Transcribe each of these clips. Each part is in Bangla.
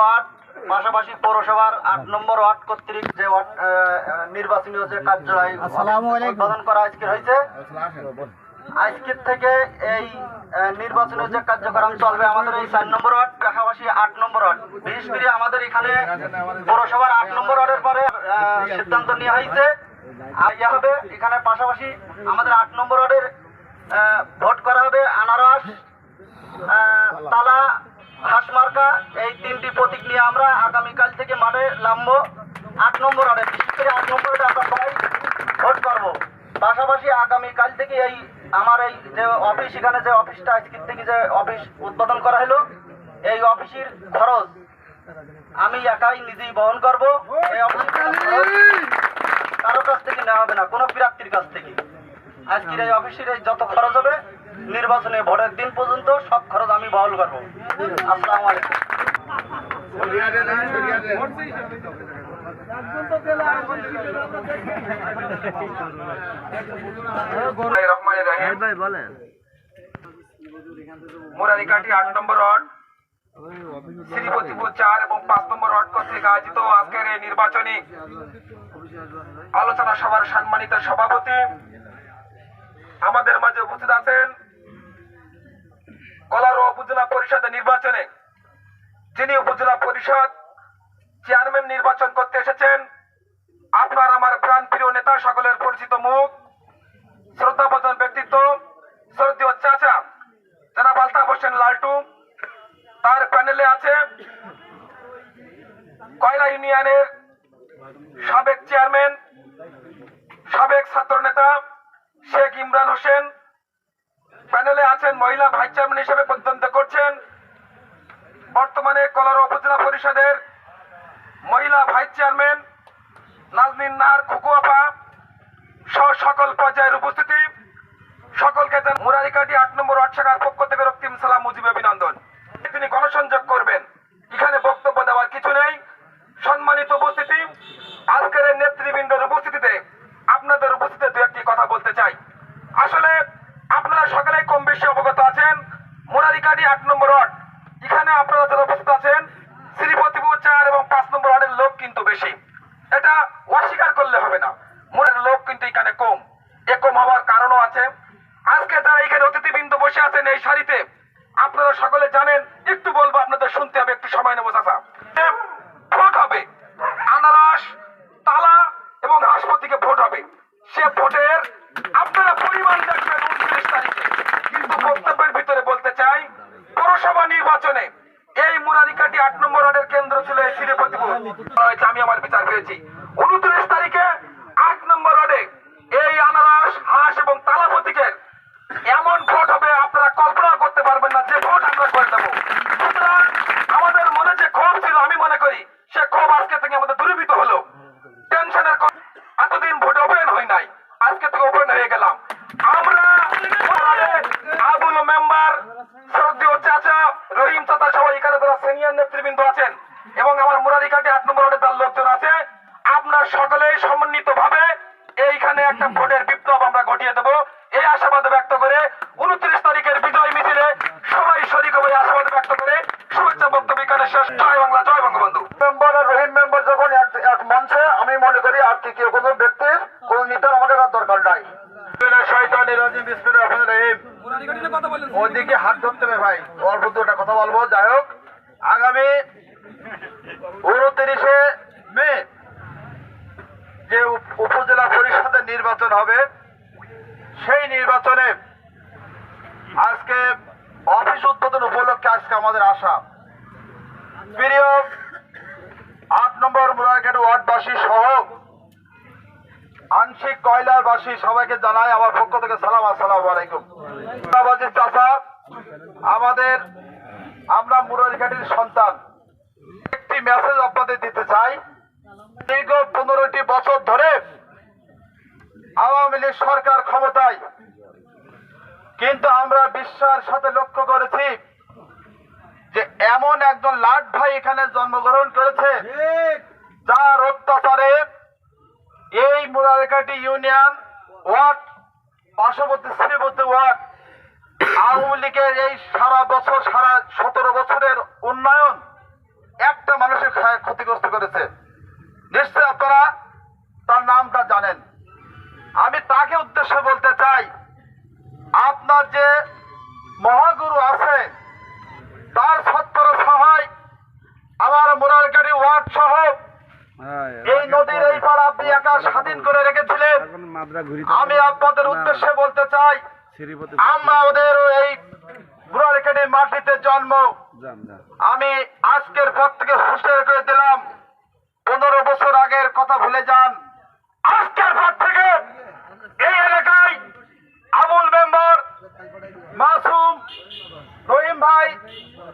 ওয়ার্ড পাশাপাশি পৌরসভার আট নম্বর ওয়ার্ড কর্তৃক যে ওয়ার্ড, নির্বাচনী যে কার্যালয় উদ্বোধন করা আজকে হয়েছে আজকের থেকে এই নির্বাচনের যে কার্যক্রম চলবে আমাদের এই চার নম্বর ওয়ার্ড পাশাপাশি আট নম্বর ওয়ার্ড। বিশেষ করে আমাদের এখানে পৌরসভার আট নম্বর ওয়ার্ডের পরে সিদ্ধান্ত নেওয়া হয়েছে। আর ইয়ে হবে এখানে পাশাপাশি আমাদের আট নম্বর ওয়ার্ডের ভোট করা হবে আনারস তালা হাঁসমার্কা এই তিনটি প্রতীক নিয়ে আমরা আগামীকাল থেকে মাঠে নামবো। আট নম্বর ওয়ার্ডে বিশেষ করে আট নম্বর আমরা সবাই ভোট করব। পাশাপাশি আগামীকাল থেকে এই আমার এই যে অফিস, এখানে যে অফিসটা আজকের থেকে যে অফিস উদ্বোধন করা হলো, এই অফিসের খরচ আমি একাই নিজেই বহন করব। কারও কাছ থেকে নেওয়া হবে না, কোনো প্রার্থীর কাছ থেকে। আজকের এই অফিসের যত খরচ হবে, নির্বাচনে ভোটের দিন পর্যন্ত সব খরচ আমি বহন করব। আসসালামু মুরারিকাটি আট নম্বর ওয়ার্ড শ্রীপতিপুর চার এবং পাঁচ নম্বর ওয়ার্ড কর্তৃক আয়োজিত আজকের এই নির্বাচনী আলোচনা সভার সম্মানিত সভাপতি আমাদের মাঝে উপস্থিত আছেন কলারো উপজেলা পরিষদের নির্বাচনে যিনি উপজেলা পরিষদ চেয়ারম্যান নির্বাচন করতে এসেছেন, আপনার আমার প্রাণ প্রিয় নেতা, সকলের পরিচিত মুখ, শ্রদ্ধাভাজন ব্যক্তিত্ব, শ্রদ্ধেয় চাচা, জনাব আলতাফ হোসেন লালটু, তার প্যানেলে আছে কয়লা ইউনিয়নের সাবেক চেয়ারম্যান, সাবেক ছাত্র নেতা শেখ ইমরান হোসেন প্যানেলে আছেন মহিলা ভাইস চেয়ারম্যান হিসেবে প্রতিদ্বন্দ্বিতা করছেন বর্তমানে কলার উপজেলা পরিষদের মহিলা ভাইস চেয়ারম্যান নাজনীন নার খুকুয়াপা সহ সকল পর্যায়ের উপস্থিতি। সকলকে মুরারিকাটি আট নম্বর ওয়ার্ড শাখার পক্ষ থেকে রক্তিম সালাম, মুজিব অভিনন্দন। তিনি গণসংযোগ করবেন। এখানে বক্তব্য দেওয়ার কিছু নেই। সম্মানিত উপস্থিতি, আজকের নেতৃবৃন্দের উপস্থিতিতে আপনাদের উপস্থিতিতে দু একটি কথা বলতে চাই। আসলে আপনারা সকলে কম বেশি অবগত আছেন মুরারিকাটি আট নম্বর ওয়ার্ড। এখানে আপনারা যারা উপস্থিত আছেন শ্রীপতিপুর চার এবং পাঁচ নম্বর ওয়ার্ডের লোক কিন্তু বেশি। এটা অস্বীকার করলে হবে না। মোড়ের লোক কিন্তু এখানে কম। এ কম হওয়ার কারণও আছে। আজকে যারা এখানে অতিথিবৃন্দ বসে আছেন এই সারিতে, আপনারা সকলে জানেন, একটু বলব, আপনাদের শুনতে হবে, একটু সময় নেব, চাচা। ভোট হবে, আনারস, তালা এবং হাসপতিকে ভোট হবে। সে ভোটের আপনারা পরিমাণ দেখবেন উনত্রিশ তারিখে কিন্তু বক্তব্যের ভিতরে বলতে চাই পৌরসভা নির্বাচনে এই মুরারিকাটি আট নম্বর ওয়ার্ডের কেন্দ্র ছিল এই শ্রীপতিপুর হয়েছে আমি আমার বিচার পেয়েছি। উনত্রিশ তারিখে আট নম্বর ওয়ার্ডে এই আনারস, হাঁস এবং তালাপতিকের এমন ভোট হবে আপনারা কল্পনা করতে পারবেন না যে ভোট আমরা করে দেবো সুতরাং আমাদের মনে যে ক্ষোভ ছিল আমি মনে করি সে ক্ষোভ আজকে থেকে আমাদের দূরীভূত হলো টেনশনের ক- এতদিন ভোট ওপেন হয় নাই আজকে থেকে ওপেন হয়ে গেলাম আমরা আবুল মেম্বার শ্রদ্ধেয় চাচা রহিম চাচা সবাই এখানে যারা সিনিয়র নেতৃবৃন্দ আছেন এবং আমার মুরারিকাটি আট নম্বর ওয়ার্ডে তার লোকজন আছে আপনার সকলে সমন্বিত ভাবে এইখানে একটা ভোটের বিপ্লব আমরা ঘটিয়ে দেব এই আশাবাদ ব্যক্ত করে উনত্রিশ তারিখের বিজয় মিছিলে সবাই শরিক হয়ে আশাবাদ ব্যক্ত করে শুভেচ্ছা বক্তব্য এখানে শেষ। জয় বাংলা জয় বঙ্গবন্ধু। মেম্বার আর রহিম মেম্বার যখন এক মঞ্চে আমি মনে করি আর তৃতীয় কোনো ব্যক্তির কোন নেতার আমাদের আর দরকার নাই। ওইদিকে হাত ধরতে হবে ভাই অল্প দুটা কথা বলব। যাই হোক আগামী উনত্রিশে মে যে উপজেলা পরিষদের নির্বাচন হবে সেই নির্বাচনে আজকে অফিস উদ্বোধন উপলক্ষে আজকে আমাদের আশা। প্রিয় আট নম্বর মুরারঘাট ওয়ার্ডবাসী সহ আংশিক কয়লারবাসী সবাইকে জানাই আমার পক্ষ থেকে সালাম, আসসালাম আলাইকুম। চাচা, আমাদের আমরা মুরারঘাটের সন্তান। একটি মেসেজ আপনাদের দিতে চাই। দীর্ঘ পনেরোটি বছর ধরে আওয়ামী লীগ সরকার ক্ষমতায়। কিন্তু আমরা বিশ্বার সাথে লক্ষ্য করেছি যে এমন একজন লাট ভাই এখানে জন্মগ্রহণ করেছে, যার অত্যাচারে এই মুরারকাটি ইউনিয়ন ওয়ার্ড, পার্শ্ববর্তী শ্রীবর্তী ওয়ার্ড, আওয়ামী লীগের এই সারা বছর, সারা সতেরো বছরের উন্নয়ন একটা মানুষের ক্ষতিগ্রস্ত করেছে। নিশ্চয় আপনারা তার নামটা জানেন। আমি তাকে উদ্দেশ্যে বলতে চাই আপনার যে মহাগুরু আছে তার সত্তর সহায় আমার মোরারগাড়ি ওয়ার্ড সহ এই নদীর এই পার আপনি একা স্বাধীন করে রেখেছিলেন। আমি আপনাদের উদ্দেশ্যে বলতে চাই আমাদের এই বুড়ারকেটের মাটিতে জন্ম। আমি আজকের পর থেকে হুঁশিয়ার করে দিলাম পনেরো বছর আগের কথা ভুলে যান। আজকের পর থেকে এই এলাকায় আবুল মেম্বার মাসুম রহিম ভাই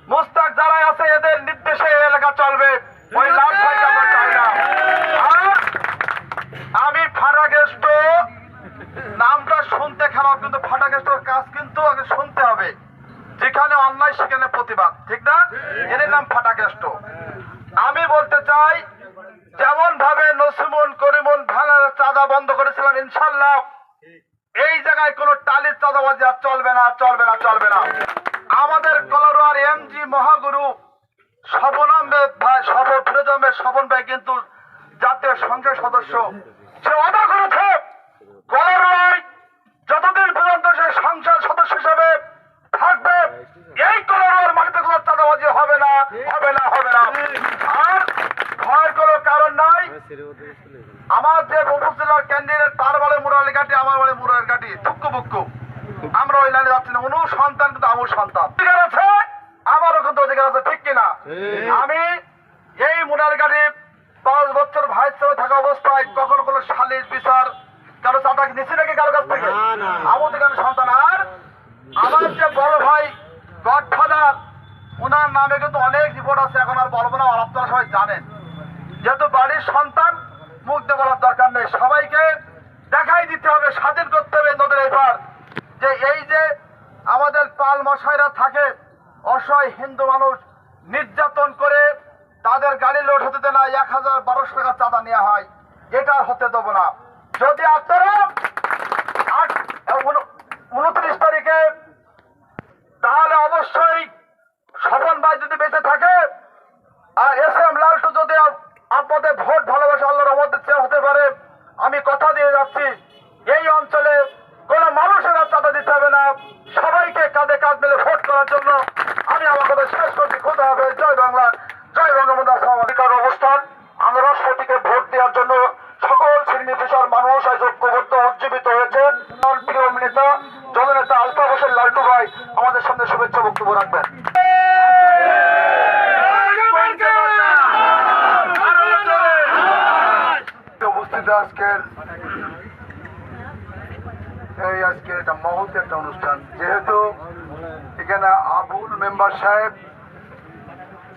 মুস্তাক যারা আছে এদের নির্দেশে এই এলাকা চলবে ওই লাভ ভাইকে আমরা চাই না আর আমি ফাটাকেষ্ট নামটা শুনতে খারাপ কিন্তু ফাটাকেষ্টর কাজ কিন্তু আগে শুনতে হবে যেখানে অন্যায় সেখানে প্রতিবাদ ঠিক না এর নাম ফাটাকেষ্ট আমি বলতে চাই যেমন ভাবে নসিমন করিমন ভাঙার চাঁদা বন্ধ করেছিলাম ইনশাল্লাহ এই জায়গায় কোনো টালির চাঁদাবাজি আর চলবে না চলবে না চলবে না। আমাদের কলরোয়ার এমজি মহাগুরু ভাই ভাই কিন্তু জাতীয় সংসদ সদস্য। সে অদা করেছে। যতদিন পর্যন্ত সে সংসদ সদস্য হিসেবে থাকবে, এই কলরোয়ার মাটিতে কোনো চাঁদাবাজি হবে না হবে না হবে না আর ভয়ের কোনো কারণ নাই আমার যে উপজেলার ক্যান্ডিডেট তার বলে মুরালি ঘাটি আমার বলে মুরালি ঘাটি। থুক্কু বুক্কু আমরা ওই লাইনে যাচ্ছি না। অনু সন্তান কিন্তু আমার সন্তান। অধিকার আছে? আমারও কিন্তু অধিকার আছে ঠিক কিনা? আমি এই মুরালি ঘাটি পাঁচ বছর ভাই হিসেবে থাকা অবস্থায় কখনো কোনো সালিশ বিচার কারও চাঁদা নিছি নাকি কারও কাছ থেকে? আমার থেকে সন্তান। আর আমার যে বড় ভাই গডফাদার ওনার নামে কিন্তু অনেক রিপোর্ট আছে এখন আর বলব না আর আপনারা সবাই জানেন। যেহেতু বাড়ির সন্তান দিয়ে বলার দরকার নেই। সবাইকে দেখাই দিতে হবে, স্বাধীন করতে হবে নদীর এবার। যে এই যে আমাদের পাল মশাইরা থাকে, অসহায় হিন্দু মানুষ, নির্যাতন করে তাদের গাড়ি লোড হতে দেয় না, এক হাজার বারোশো টাকা চাঁদা নেওয়া হয়। এটা হতে দেবো না। যদি আপনারা আট উন- উনত্রিশ তারিখে তাহলে অবশ্যই স্বপন ভাই যদি বেঁচে থাকে আর এস এম লালটু যদি আপ- আপনাদের ভোট ভালোবাসা আল্লাহর রহমতের চেয়ে হতে পারে আমি কথা দিয়ে যাচ্ছি। এই অঞ্চলে কোন মানুষের চাঁদা দিতে হবে না। সবাইকে কাঁধে কাঁধ মেলে ভোট করার জন্য আমি আমার কথা শেষ করছি। কোথা হবে জয় বাংলা জয় বঙ্গবন্ধু আসসালামু আলাইকুম অবস্থান আমরা সঠিকে ভোট দেওয়ার জন্য সকল শ্রেণি পেশার মানুষ আজ ঐক্যবদ্ধ উজ্জীবিত হয়েছে আমার প্রিয় নেতা জননেতা আলতা হোসেন লাল্টু ভাই আমাদের সামনে শুভেচ্ছা বক্তব্য রাখবেন উপস্থিত আজকের এই আজকের একটা মহৎ একটা অনুষ্ঠান। যেহেতু এখানে আবুল মেম্বার সাহেব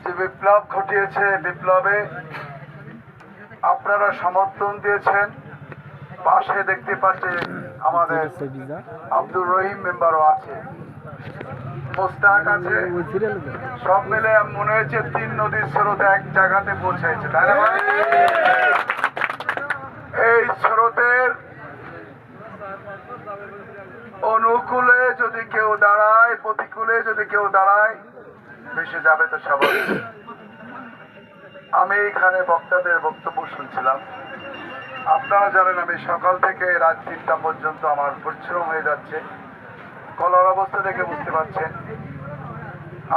যে বিপ্লব ঘটিয়েছে, বিপ্লবে আপনারা সমর্থন দিয়েছেন। পাশে দেখতে পাচ্ছে আমাদের আব্দুর রহিম মেম্বারও আছে। মোস্তাক আছে। সব মিলে মনে হয়েছে তিন নদীর স্রোত এক জায়গাতে পৌঁছেছে ভাই? এই স্রোতের অনুকূলে যদি কেউ প্রতিকূলে যদি কেউ দাঁড়ায়, ভেসে যাবে তো স্বাভাবিক আমি এখানে বক্তাদের বক্তব্য শুনছিলাম। আপনারা জানেন আমি সকাল থেকে রাত তিনটা পর্যন্ত আমার পরিশ্রম হয়ে যাচ্ছে। কলার অবস্থা দেখে বুঝতে পারছেন।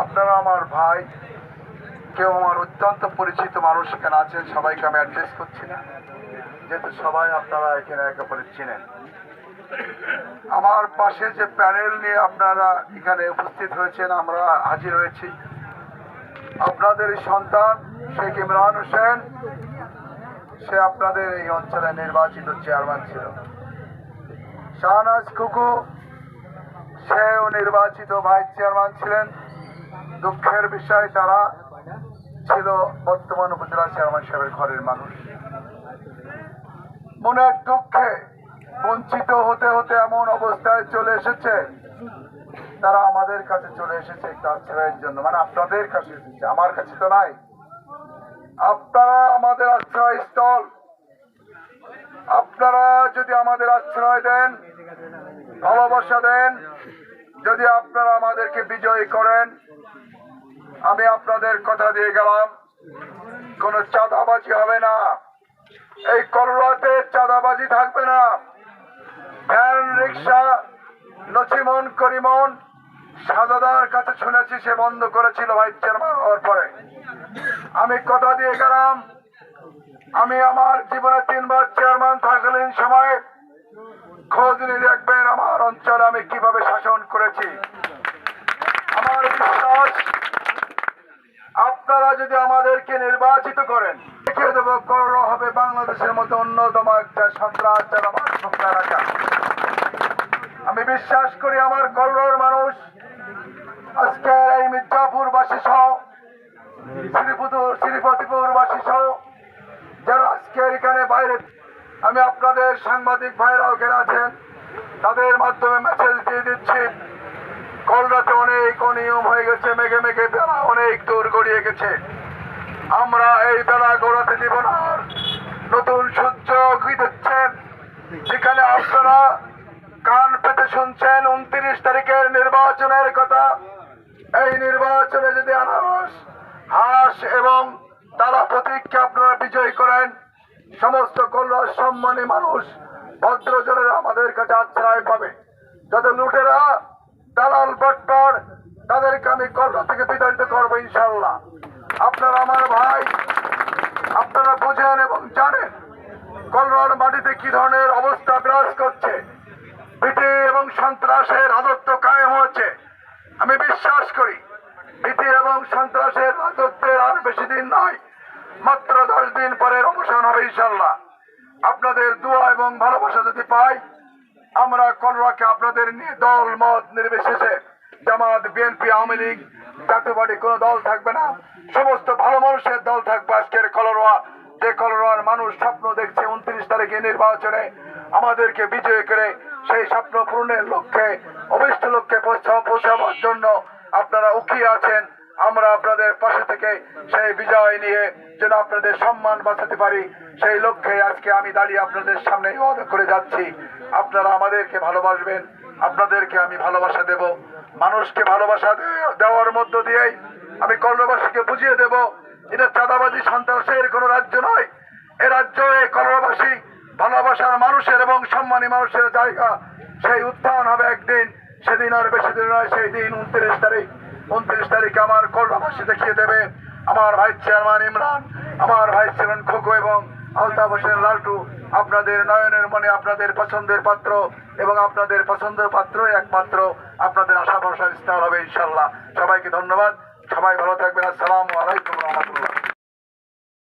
আপনারা আমার ভাই, কেউ আমার অত্যন্ত পরিচিত মানুষ এখানে আছেন, সবাইকে আমি অ্যাড্রেস করছি না। যেহেতু সবাই আপনারা এখানে একে চিনেন। আমার পাশে যে প্যানেল নিয়ে আপনারা এখানে উপস্থিত হয়েছেন, আমরা হাজির হয়েছি। আপনাদের সন্তান, শেখ ইমরান হোসেন, সে আপনাদের এই অঞ্চলে নির্বাচিত চেয়ারম্যান ছিল। শাহনাজ কুকু, সেও নির্বাচিত ভাইস চেয়ারম্যান ছিলেন। দুঃখের বিষয়, তারা ছিল বর্তমান উপজেলা চেয়ারম্যান সাহেবের ঘরের মানুষ। মনের দুঃখে বঞ্চিত হতে হতে এমন অবস্থায় চলে এসেছে। তারা আমাদের কাছে চলে এসেছে আশ্রয়ের জন্য। মানে আপনাদের কাছে এসেছে, আমার কাছে তো নাই। আপনারা আমাদের আশ্রয় স্থল। আপনারা যদি আমাদের আশ্রয় দেন, ভালোবাসা দেন, যদি আপনারা আমাদেরকে বিজয়ী করেন, আমি আপনাদের কথা দিয়ে গেলাম। কোনো চাঁদাবাজি হবে না। এই করলাতে চাঁদাবাজি থাকবে না। ভ্যান রিক্সা, নছিমন, করিমন সাজাদার কাছে শুনেছি, সে বন্ধ করেছিল ভাইস চেয়ারম্যান হওয়ার পরে। আমি কথা দিয়ে গেলাম, আমি আমার জীবনে তিনবার চেয়ারম্যান থাকালীন সময়, খোঁজ নিয়ে দেখবেন আমার অঞ্চলে আমি কীভাবে শাসন করেছি। আমার বিশ্বাস আপনারা যদি আমাদেরকে নির্বাচিত করেন, দেখিয়ে দেবো করল হবে বাংলাদেশের মতো অন্যতম একটা সন্ত্রাস চালাবার সন্ত্রাস রাখা আমি বিশ্বাস করি আমার কল্লোর মানুষ, আজকের এই মির্জাপুরবাসী সহ শ্রীপুর শ্রীপতিপুরবাসী সহ, যারা আজকের এখানে বাইরে, আমি আপনাদের সাংবাদিক ভাইরাও এখানে আছেন, তাদের মাধ্যমে মেসেজ দিয়ে দিচ্ছি। কলরাতে অনেক অনিয়ম হয়ে গেছে, মেঘে মেঘে বেলা অনেক দূর গড়িয়ে গেছে। আমরা এই বেলা গড়াতে দিব না। নতুন সূর্য দিচ্ছেন। যেখানে আপনারা কান পেতে শুনছেন উনত্রিশ তারিখের নির্বাচনের কথা। এই নির্বাচনে যদি আনারস, হাঁস এবং তারা প্রতীককে আপনারা বিজয়ী করেন, সমস্ত কল্যাণ সম্মানী মানুষ ভদ্রজনেরা আমাদের কাছে আশ্রয় পাবে। যাতে লুটেরা আমি কল্যাণ থেকে বিতাড়িত করব ইনশাল্লাহ আপনারা আমার ভাই, আপনারা বোঝেন এবং জানেন কল্যাণ মাটিতে কি ধরনের অবস্থা বিরাজ করছে। ভীতি এবং সন্ত্রাসের রাজত্ব কায়েম হচ্ছে আমি বিশ্বাস করি, ভীতি এবং সন্ত্রাসের রাজত্বের আর বেশি দিন নয়, মাত্র দশ দিন পরের অবসান হবে ইনশাল্লাহ আপনাদের দোয়া এবং ভালোবাসা যদি পাই, আমরা কলরাকে আপনাদের নিয়ে দল মত নির্বিশেষে জামাত বিএনপি আওয়ামী লীগ, জাতীয় পার্টি, কোনো দল থাকবে না। সমস্ত ভালো মানুষের দল থাকবে আজকের কলরোয়া। যে কলরোয়ার মানুষ স্বপ্ন দেখছে উনত্রিশ তারিখে নির্বাচনে, আমাদেরকে বিজয় করে সেই স্বপ্ন পূরণের লক্ষ্যে, অভিষ্ট লক্ষ্যে পৌঁছা- পৌঁছাবার জন্য আপনারা উকিয়ে আছেন। আমরা আপনাদের পাশে থেকে সেই বিজয় নিয়ে যেন আপনাদের সম্মান বাঁচাতে পারি, সেই লক্ষ্যে আজকে আমি দাঁড়িয়ে আপনাদের সামনে করে যাচ্ছি। আপনারা আমাদেরকে ভালোবাসবেন। আপনাদেরকে আমি ভালোবাসা দেব, মানুষকে ভালোবাসা দেওয়ার মধ্য দিয়েই আমি কর্ণবাসীকে বুঝিয়ে দেব, এটা চাঁদাবাজি সন্ত্রাসের কোনো রাজ্য নয়। এ রাজ্য এই কর্ণবাসী ভালোবাসার মানুষের এবং সম্মানী মানুষের জায়গা, সেই উত্থান হবে একদিন, সেদিন আর বেশি দিন নয়, সেই দিন উনত্রিশ তারিখ। উনত্রিশ তারিখে আমার কর্ণবাসী দেখিয়ে দেবে, আমার ভাইস চেয়ারম্যান ইমরান, আমার ভাইস চেয়ারম্যান খোকো এবং আলতাফ হোসেন লাল্টু, আপনাদের নয়নের মনে আপনাদের পছন্দের পাত্র এবং আপনাদের পছন্দের পাত্রই একমাত্র। আপনাদের আশা ভরসার স্থান হবে ইনশাল্লাহ। সবাইকে ধন্যবাদ। সবাই ভালো থাকবেন। আসসালামু আলাইকুম